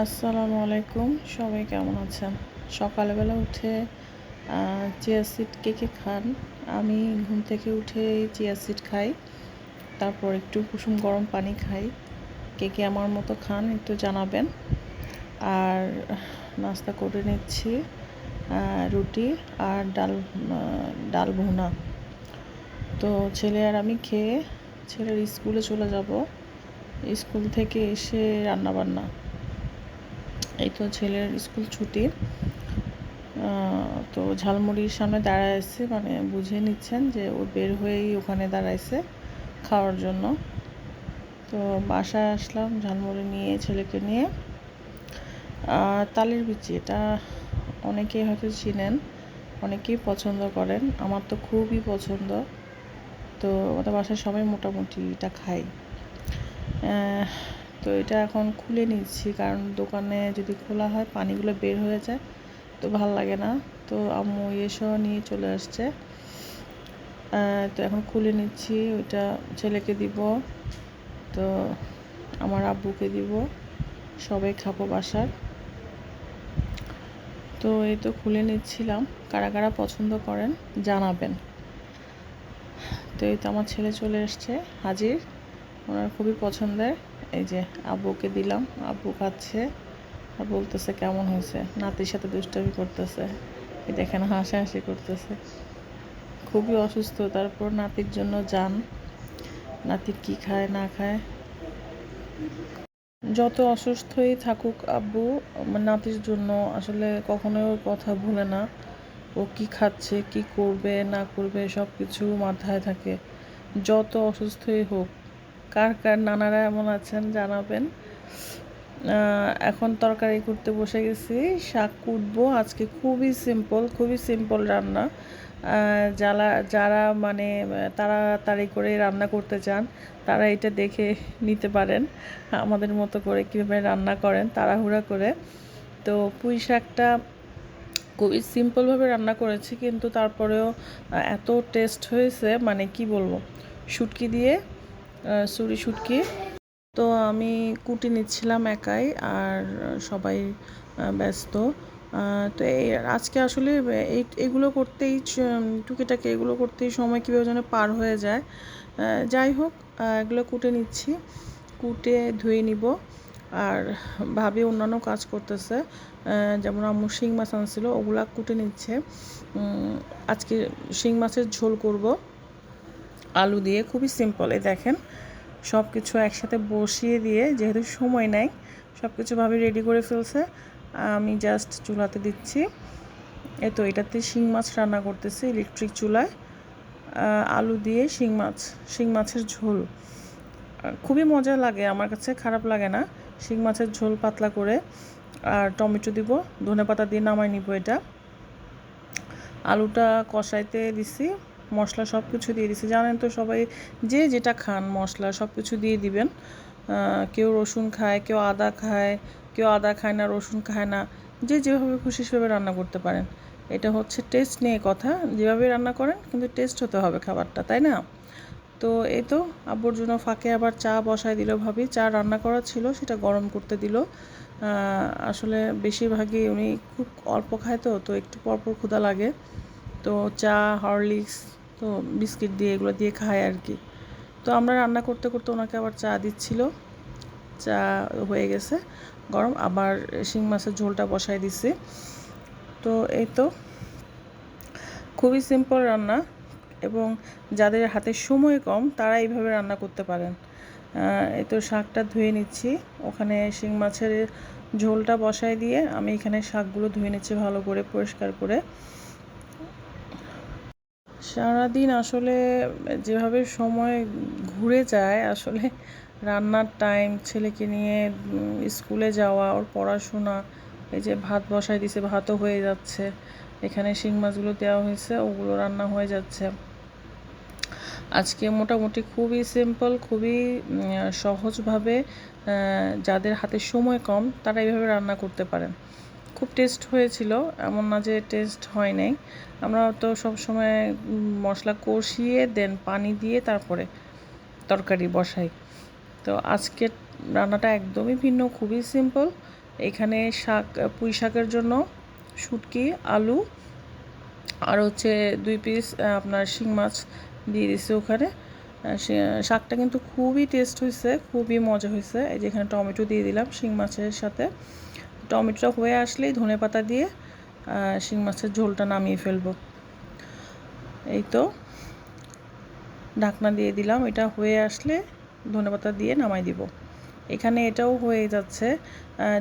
আসসালামু আলাইকুম। সবাই কেমন আছেন? সকালবেলা উঠে চিয়া সিড কে কে খান? আমি ঘুম থেকে উঠে চিয়া সিড খাই, তারপর একটু কুসুম গরম পানি খাই। কে কে আমার মতো খান একটু জানাবেন। আর নাস্তা করে নিচ্ছি রুটি আর ডাল ডাল ভুনা। তো ছেলে আর আমি খেয়ে ছেলের স্কুলে চলে যাব। স্কুল থেকে এসে রান্না বান্না এই তো ছেলের স্কুল ছুটি। তো ঝালমুড়ির সামনে দাঁড়ায় আছে মানে বুঝে নিচ্ছেন যে ও বের হয়েই ওখানে দাঁড়াইছে খাওয়ার জন্য। তো বাসায় আসলাম ঝালমুড়ি নিয়ে, ছেলেকে নিয়ে। তালের বিচি, এটা অনেকেই হয়তো চিনেন, অনেকেই পছন্দ করেন। আমার তো খুবই পছন্দ। তো আমাদের বাসায় সবাই মোটামুটি এটা খাই তো এটা এখন খুলে নিচ্ছি, কারণ দোকানে যদি খোলা হয় পানিগুলো বের হয়ে যায়, তো ভালো লাগে না। তো আম্মু এসব নিয়ে চলে আসছে। তো এখন খুলে নিচ্ছি, ওইটা ছেলেকে দিব, তো আমার আব্বুকে দিব, সবাই খাব বাসার। তো এই তো খুলে নিচ্ছিলাম, কারা কারা পছন্দ করেন জানাবেন। তো এই তো আমার ছেলে চলে এসছে, হাজির, ওনার খুবই পছন্দের। এই যে আব্বুকে দিলাম আব্বু খাচ্ছে। আর বলতেছে, কেমন হয়েছে? নাতির সাথে দুষ্টামি করতেছে। এই দেখেন, হাসাহাসি করতেছে। খুবই অসুস্থ। তারপর নাতির জন্য যান। নাতি কি খায়, না খায়? যত অসুস্থই থাকুক আব্বু আমার নাতির জন্য আসলে কখনোই ওর কথা ভুলে না। ও কি খাচ্ছে, কি করবে, না করবে সব কিছু মাথায় থাকে। যত অসুস্থই হোক কার কার নানারা এমন আছেন জানাবেন। এখন তরকারি করতে বসে গেছি, শাক কুটবো। আজকে খুবই সিম্পল খুবই সিম্পল রান্না। যারা যারা মানে তাড়াতাড়ি করে রান্না করতে চান, তারা এটা দেখে নিতে পারেন। আমাদের মতো করে কীভাবে রান্না করেন, তাড়াহুড়া করে। তো পুঁই শাকটা খুবই সিম্পলভাবে রান্না করেছি, কিন্তু তারপরেও এত টেস্ট হয়েছে মানে কি বলব, শুটকি দিয়ে সুরি শুটকি। তো আমি কুটি নিচ্ছিলাম একাই আর সবাই ব্যস্ত। তো এই আজকে আসলে এই এগুলো করতেই টুকিটাকি এগুলো করতেই সময় কীভাবে যেন পার হয়ে যায়। যাই হোক এগুলো কুটে নিচ্ছি। কুটে ধুয়ে নিব। আর ভাবি অন্যান্য কাজ করতেছে। যেমন আম্মু শিং মাছ আনছিল, ওগুলা কুটে নিচ্ছে। আজকে শিং মাছের ঝোল করব। আলু দিয়ে খুবই সিম্পল এই দেখেন। সব কিছু একসাথে বসিয়ে দিয়ে যেহেতু সময় নেই সব কিছু ভাবে রেডি করে ফেলছে। আমি জাস্ট চুলাতে দিচ্ছি। এই তো এটাতে শিং মাছ রান্না করতেছি ইলেকট্রিক চুলায়। আলু দিয়ে শিং মাছ, শিং মাছের ঝোল। খুবই মজা লাগে, আমার কাছে খারাপ লাগে না। শিং মাছের ঝোল পাতলা করে আর টমেটো দিব ধনে পাতা দিয়ে নামাই নিব এটা। আলুটা কষাইতে দিছি। মশলা সব কিছু দিয়ে দিছি। জানেন তো সবাই, যে যেটা খান মশলা সব কিছু দিয়ে দিবেন। কেউ রসুন খায়, কেউ আদা খায়, কেউ আদা খায় না, রসুন খায় না। যে যেভাবে খুশি সেভাবে রান্না করতে পারেন। এটা হচ্ছে টেস্ট নিয়ে কথা। যেভাবে রান্না করেন, কিন্তু টেস্ট হতে হবে খাবারটা, তাই না? তো এই তো, আব্বুর জন্য ফাঁকে আবার চা বসায় দিল ভাবি। চা রান্না করা ছিল, সেটা গরম করতে দিল। আসলে বেশিরভাগই উনি খুব অল্প খায় তো তো একটু পরপর ক্ষুধা লাগে। তো চা, হরলিক্স তো বিস্কিট দিয়ে এগুলো দিয়ে খায় আর কি। তো আমরা রান্না করতে করতে ওনাকে আবার চা দিচ্ছিল। চা হয়ে গেছে। গরম আবার শিং মাছের ঝোলটা বসাই দিছি। তো এই তো খুবই সিম্পল রান্না এবং যাদের হাতে সময় কম তারা এইভাবে রান্না করতে পারেন। এই তো শাকটা ধুয়ে নিচ্ছি। ওখানে শিং মাছের ঝোলটা বসাই দিয়ে আমি এখানে শাকগুলো ধুয়ে নিচ্ছি ভালো করে পরিষ্কার করে। সারাদিন আসলে যেভাবে সময় ঘুরে যায়, আসলে রান্নার টাইম ছেলেকে নিয়ে স্কুলে যাওয়া, ওর পড়াশোনা, এই যে ভাত বসাই দিছে, ভাতও হয়ে যাচ্ছে। এখানে শিং মাছগুলো দেওয়া হয়েছে, ওগুলো রান্না হয়ে যাচ্ছে। আজকে মোটামুটি খুবই সিম্পল খুবই সহজভাবে যাদের হাতে সময় কম, তারা এইভাবে রান্না করতে পারেন। খুব টেস্ট হয়েছিল, এমন না যে টেস্ট হয় নাই। আমরা তো সব সময় মশলা কষিয়ে দেন পানি দিয়ে তারপরে তরকারি বসাই। তো আজকের রান্নাটা একদমই ভিন্ন, খুবই সিম্পল এখানে শাক, পুঁই শাকের জন্য শুটকি, আলু, আর হচ্ছে দুই পিস আপনার শিং মাছ দিয়ে দিছি ওখানে। শাকটা কিন্তু খুবই টেস্ট হয়েছে খুবই মজা হয়েছে এই যে এখানে টমেটো দিয়ে দিলাম শিং মাছের সাথে। টমেটোটা হয়ে আসলেই ধনে পাতা দিয়ে শিং মাছের ঝোলটা নামিয়ে ফেলব। এই তো, ঢাকনা দিয়ে দিলাম। এটা হয়ে আসলে ধনে পাতা দিয়ে নামাই দিব। এখানে এটাও হয়ে যাচ্ছে।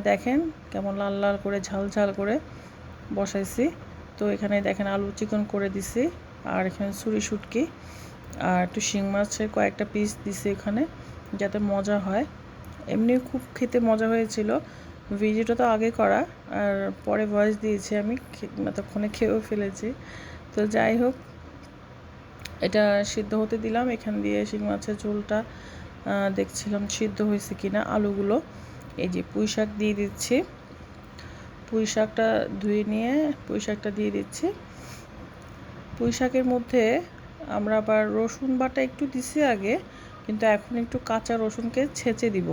দেখেন কেমন লাল লাল করে, ঝাল ঝাল করে বসাইছি। তো এখানে দেখেন আলু চিকন করে দিছি, আর এখানে ছুরি শুটকি, আর একটু শিং মাছের কয়েকটা পিস দিছি এখানে, যাতে মজা হয়। এমনি খুব খেতে মজা হয়েছিল। ভিডিওটা তো আগে করা, আর পরে ভয়েস দিয়েছি আমি ততক্ষণে খেয়েও ফেলেছি। তো যাই হোক, এটা সিদ্ধ হতে দিলাম, এখান দিয়ে শিং মাছের ঝোলটা দেখছিলাম সিদ্ধ হয়েছে কিনা আলুগুলো। এই যে পুঁই শাক দিয়ে দিচ্ছি। পুঁই শাকটা ধুয়ে নিয়ে পুঁই শাকটা দিয়ে দিচ্ছি। পুঁই শাকের মধ্যে আমরা আবার রসুন বাটা একটু দিছি আগে, কিন্তু এখন একটু কাঁচা রসুনকে ছেঁচে দিব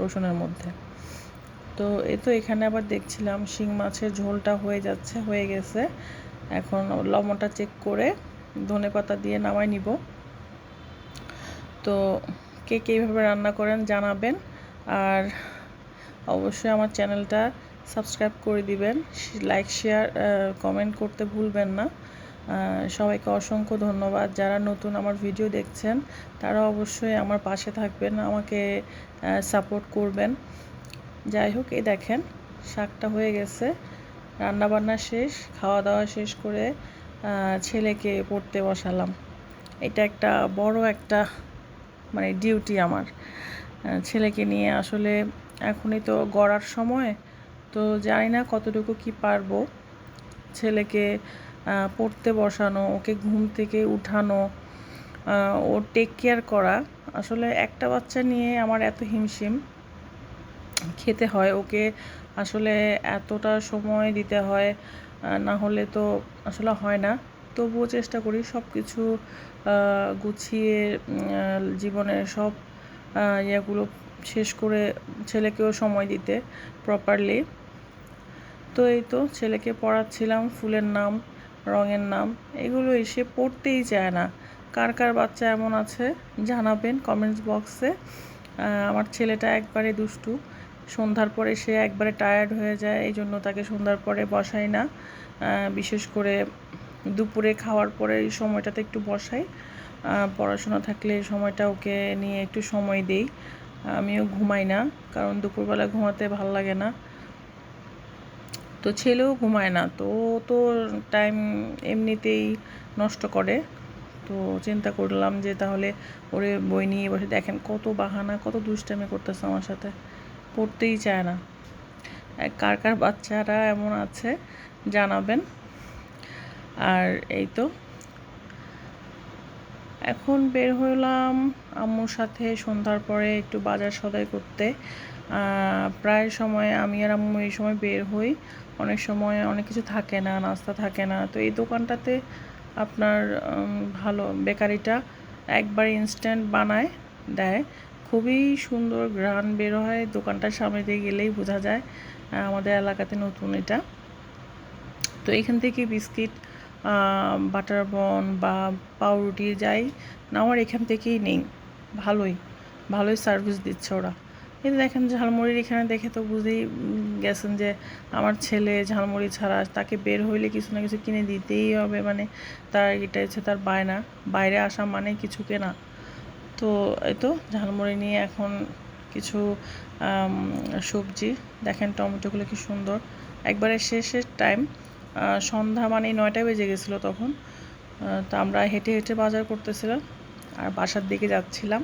রসুনের মধ্যে। তো এ তো এখানে আবার দেখছিলাম শিং মাছের ঝোলটা হয়ে যাচ্ছে, হয়ে গেছে। এখন লবণটা চেক করে ধনে পাতা দিয়ে নামাই নিব। তো কে কে এইভাবে রান্না করেন জানাবেন, আর অবশ্যই আমার চ্যানেলটা সাবস্ক্রাইব করে দিবেন। লাইক, শেয়ার কমেন্ট করতে ভুলবেন না। সবাইকে অসংখ্য ধন্যবাদ। যারা নতুন আমার ভিডিও দেখছেন, তারা অবশ্যই আমার পাশে থাকবেন, আমাকে সাপোর্ট করবেন। যাই হোক, এই দেখেন, শাকটা হয়ে গেছে। রান্নাবান্না শেষ খাওয়া দাওয়া শেষ করে ছেলেকে পড়তে বসালাম। এটা একটা বড় একটা মানে ডিউটি আমার। ছেলেকে নিয়ে আসলে এখনই তো গড়ার সময়, তো জানি না কতটুকু কি পারব। ছেলেকে পড়তে বসানো, ওকে ঘুম থেকে উঠানো ও টেক কেয়ার করা। আসলে একটা বাচ্চা নিয়ে আমার এত হিমশিম। খেতে হয়, ওকে আসলে এতটা সময় দিতে হয় না হলে তো আসলে হয় না। তবুও চেষ্টা করি সব কিছু গুছিয়ে জীবনের সব ইয়েগুলো শেষ করে ছেলেকেও সময় দিতে প্রপারলি তো এই তো ছেলেকে পড়াচ্ছিলাম, ফুলের নাম, রঙের নাম, এগুলো এসে পড়তেই চায় না। কার কার বাচ্চা এমন আছে জানাবেন কমেন্টস বক্সে। আমার ছেলেটা একবারে দুষ্টু। সন্ধ্যার পরে সে একবারে টায়ার্ড হয়ে যায় এই জন্য তাকে সন্ধ্যার পরে বসাই না। বিশেষ করে দুপুরে খাওয়ার পরে এই সময়টাতে একটু বসাই। পড়াশোনা থাকলে সময়টা ওকে নিয়ে একটু সময় দেই। আমিও ঘুমাই না, কারণ দুপুরবেলা ঘুমাতে ভালো লাগে না। তো ছেলেও ঘুমায় না, তো তো টাইম এমনিতেই নষ্ট করে। তো চিন্তা করলাম যে তাহলে ওরে বই নিয়ে বসে দেখেন কত বাহানা, কত দুষ্টামি করতেছে আমার সাথে। পড়তেই চায় না। কার কার বাচ্চারা এমন আছে, জানাবেন। আর এই তো। এখন বের হলাম আম্মুর সাথে সন্ধ্যার পরে একটু বাজার সদাই করতে। প্রায় সময় আমি আর আম্মু এই সময় বের হই। অনেক সময় অনেক কিছু থাকে না, নাস্তা থাকে না। তো এই দোকানটাতে আপনার ভালো বেকারিটা একবার ইনস্ট্যান্ট বানায়, দেয়। খুবই সুন্দর গ্রান বের হয়। দোকানটার সামনে দিয়ে গেলেই বোঝা যায় আমাদের এলাকাতে নতুন এটা। তো এখান থেকে বিস্কিট বাটার বন বা পাউরুটি যাই, নেওয়ার এখান থেকেই নেই। ভালোই ভালোই সার্ভিস দিচ্ছে ওরা। কিন্তু দেখেন ঝালমুড়ির এখানে দেখে তো বুঝেই গেছেন যে আমার ছেলে ঝালমুড়ি ছাড়া তাকে বের হইলে কিছু না কিছু কিনে দিতেই হবে। মানে তার এটা হচ্ছে তার বায়না। বাইরে আসা মানে কিছু কেনা। তো এই তো ঝালমুড়ি নিয়ে এখন কিছু সবজি। দেখেন টমেটোগুলো কি সুন্দর। একবারে শেষের টাইম সন্ধ্যা মানে নয়টায় বেজে গেছিল তখন। তো আমরা হেঁটে হেঁটে বাজার করতেছিলাম আর বাসার দিকে যাচ্ছিলাম।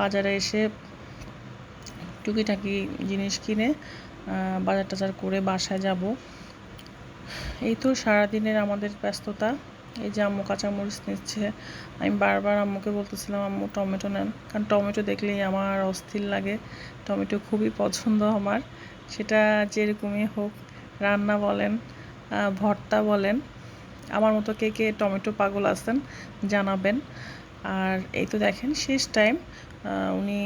বাজারে এসে টুকিটাকি জিনিস কিনে বাজার টাজার করে বাসায় যাব। এই তো সারাদিনের আমাদের ব্যস্ততা। এই যে আম্মু কাঁচামরিচ নিচ্ছে। আমি বারবার আম্মুকে বলতেছিলাম, আম্মু, টমেটো নেন। কারণ টমেটো দেখলেই আমার অস্থির লাগে। টমেটো খুবই পছন্দ আমার। সেটা যেরকমই হোক, রান্না বলেন ভর্তা বলেন, আমার মতো কে কে টমেটো পাগল আছেন জানাবেন। আর এই তো দেখেন, শেষ টাইম। উনি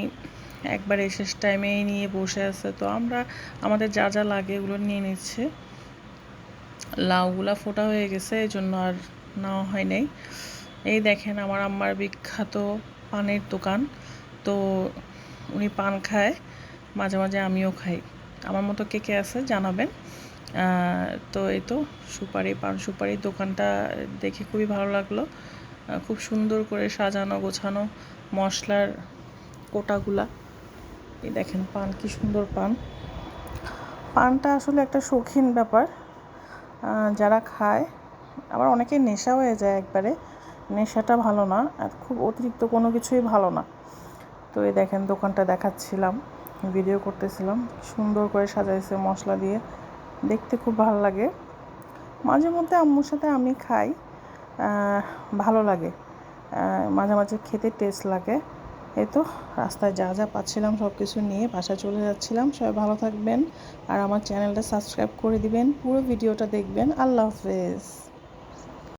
একবারে শেষ টাইমেই নিয়ে বসে আছে। তো আমরা, আমাদের যা যা লাগে এগুলো নিয়ে নিচ্ছে। লাউগুলা ফোটা হয়ে গেছে এই জন্য আর নেওয়া হয় নাই। এই দেখেন আমার আম্মার বিখ্যাত পানের দোকান। তো উনি পান খায়, মাঝে মাঝে আমিও খাই। আমার মতো কে কে আছে জানাবেন। তো এই তো সুপারি পান সুপারির দোকানটা দেখে খুবই ভালো লাগল। খুব সুন্দর করে সাজানো, গোছানো মশলার কোটাগুলা। এই দেখেন পান, কি সুন্দর পান। পানটা আসলে একটা শৌখিন ব্যাপার। যারা খায় আবার অনেকে নেশা হয়ে যায় একবারে। নেশাটা ভালো না আর খুব অতিরিক্ত কোনো কিছুই ভালো না। তো এই দেখেন দোকানটা দেখাচ্ছিলাম ভিডিও করতেছিলাম। সুন্দর করে সাজাইছে মশলা দিয়ে। দেখতে খুব ভালো লাগে। মাঝে মধ্যে আম্মুর সাথে আমি খাই ভালো লাগে। মাঝে মাঝে খেতে টেস্ট লাগে। এই তো, রাস্তায় যা যা পাচ্ছিলাম সব কিছু নিয়ে বাসায় চলে যাচ্ছিলাম। সবাই ভালো থাকবেন আর আমার চ্যানেলটা সাবস্ক্রাইব করে দিবেন। পুরো ভিডিওটা দেখবেন। আল্লাহ হাফেজ।